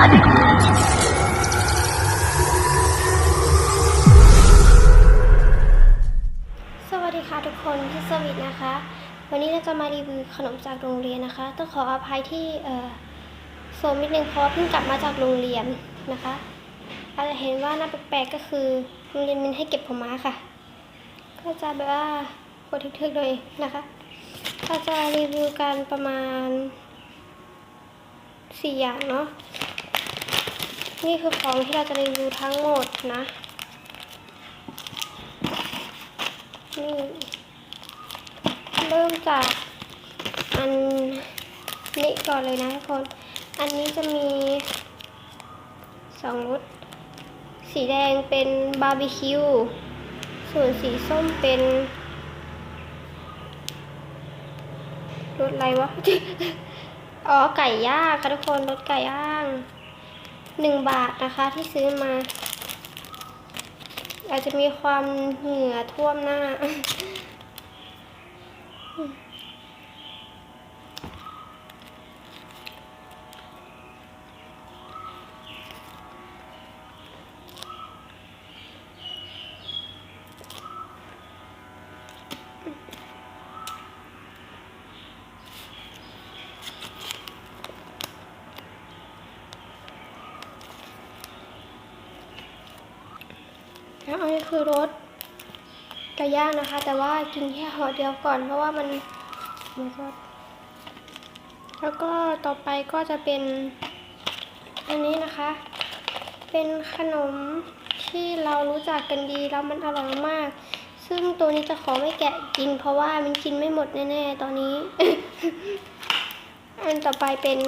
สวัสดีค่ะทุกคนที่สวิตนะคะ วันนี้เราจะมารีวิวขนมจากโรงเรียนนะคะ ต้องขออภัยที่เอ่อโซมนิดนึงเพราะเพิ่งกลับมาจากโรงเรียนนะคะอาจจะเห็นว่าหน้าแปลกๆก็คือโรงเรียนมินให้เก็บผมม้าค่ะ ก็จะแบบว่าปวดทึกๆเลยนะคะเราจะรีวิวกันประมาณสี่อย่างเนาะ นี่คือของที่เราจะรีวิวทั้งหมดนะ นี่เริ่มจากอันนี้ก่อนเลยนะทุกคน อันนี้จะมีสองรสสีแดงเป็นบาร์บีคิว ส่วนสีส้มเป็นรสอะไรวะ อ๋อ ไก่ย่างค่ะทุกคน รสไก่ย่าง หนึ่งบาทนะคะที่ซื้อมา อาจจะมีความเหงื่อท่วมหน้า แล้วอันนี้คือรสไก่ย่างนะคะ แต่ว่ากินแค่ห่อเดียวก่อน เพราะว่ามันมันก็แล้วก็ต่อไปก็จะเป็นอันนี้นะคะ เป็นขนมที่เรารู้จักกันดีแล้วมันอร่อยมาก ซึ่งตัวนี้จะขอไม่แกะกิน เพราะว่ามันกินไม่หมดแน่ๆตอนนี้ อันต่อไปเป็น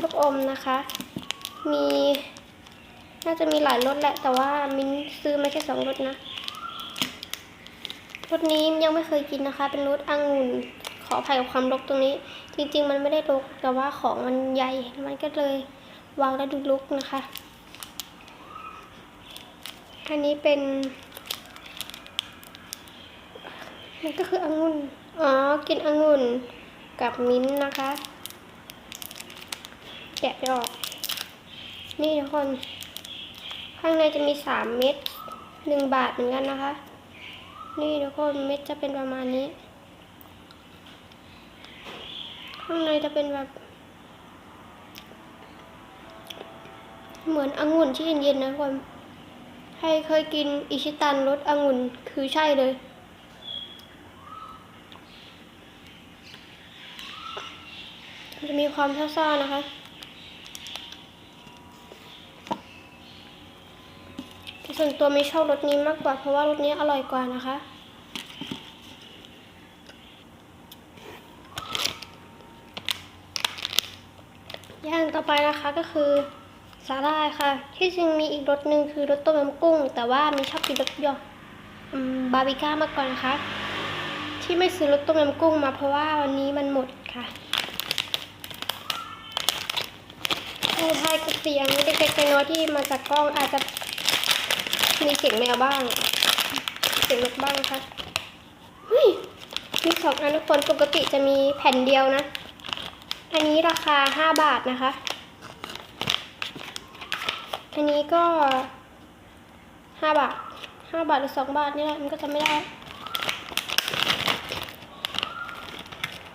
ลูกอมนะคะ มี น่าจะมีหลายรสแหละ แต่ว่ามินซื้อมาแค่สองรสนะรสนี้ยังไม่เคยกินนะคะ เป็นรสองุ่นขออภัยกับความรกตรงนี้ จริง ๆ มันไม่ได้รกแต่ว่าของมันใหญ่มันก็เลยวางแล้วดูรกนะคะ อันนี้เป็นมันก็คือองุ่นอ๋อกินองุ่นกับมิ้นนะคะ แกะไม่ออก นี่ทุกคน ข้างในจะมีสามเม็ดหนึ่งบาทเหมือนกันนะคะ นี่ทุกคนเม็ดจะเป็นประมาณนี้ ข้างในจะเป็นแบบ เหมือนองุ่นที่เย็นๆนะทุกคนใครเคยกินอิชิตันรสองุ่นคือใช่เลยจะมีความซ่าๆนะคะ ส่วนตัวไม่ชอบรสนี้มากกว่าเพราะว่ารสนี้อร่อยกว่านะคะ อย่างต่อไปนะคะก็คือสาหร่ายค่ะ ที่จริงมีอีกรสหนึ่งคือรสต้มยำกุ้ง แต่ว่ามีชอบกินรสยอบาร์บีก้ามากกว่านะคะ ที่ไม่ซื้อรสต้มยำกุ้งมาเพราะว่าวันนี้มันหมดค่ะผู้ทายกับเสียงเล็กๆน้อยๆที่มาจากกล้องอาจจะ มีเสียงแมวบ้าง เสียงนกบ้างนะคะเฮ้ยมีสองอันทุกคนปกติจะมีแผ่นเดียวนะ อันนี้ราคาห้าบาทนะคะ อันนี้ก็ห้าบาทห้าบาทหรือสองบาทนี่แหละมันก็จะไม่ได้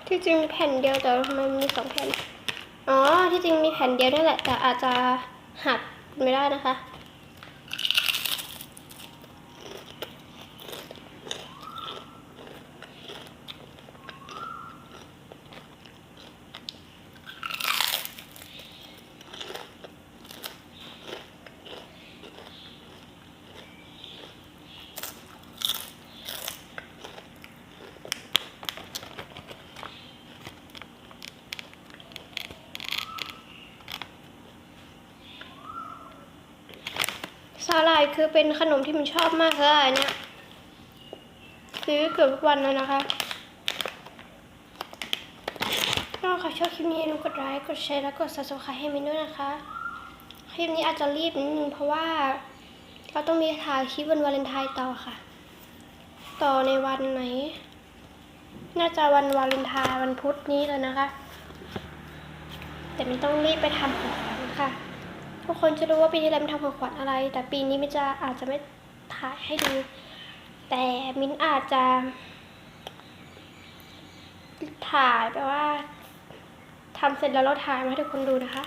ที่จริงแผ่นเดียวแต่ทำไมมันมีสองแผ่น อ๋อที่จริงมีแผ่นเดียวนั่แหละแต่อาจจะหักไม่ได้นะคะาหร่ายคือเป็นขนมที่มันชอบมากเลยเนี่ยซื้อเกือบทุกวันแล้วนะคะถ้าใครชอบคลิปนี้อย่าลืมกดไลค์กดแชร์และกด subscribe ให้มินด้วยนะคะ คลิปนี้อาจจะรีบนิดนึงเพราะว่าเราต้องมีถ่ายคลิปวันวาเลนไทน์ต่อค่ะ ต่อในวันไหน น่าจะวันวาเลนไทน์วันพุธนี้เลยนะคะ แต่มันต้องรีบไปทำของขวัญค่ะ ทุกคนจะรู้ว่าปีที่แล้วมินทำของขวัญอะไร แต่ปีนี้มินจะอาจจะไม่ถ่ายให้ดู แต่มินอาจจะ ถ่ายแบบว่าทำเสร็จแล้วเราถ่ายมาให้ทุกคนดูนะคะ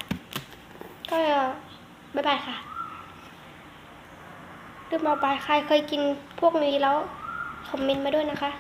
ก็บ๊ายบายค่ะลืมเอาไปใครเคยกินพวกนี้แล้วคอมเมนต์มาด้วยนะคะ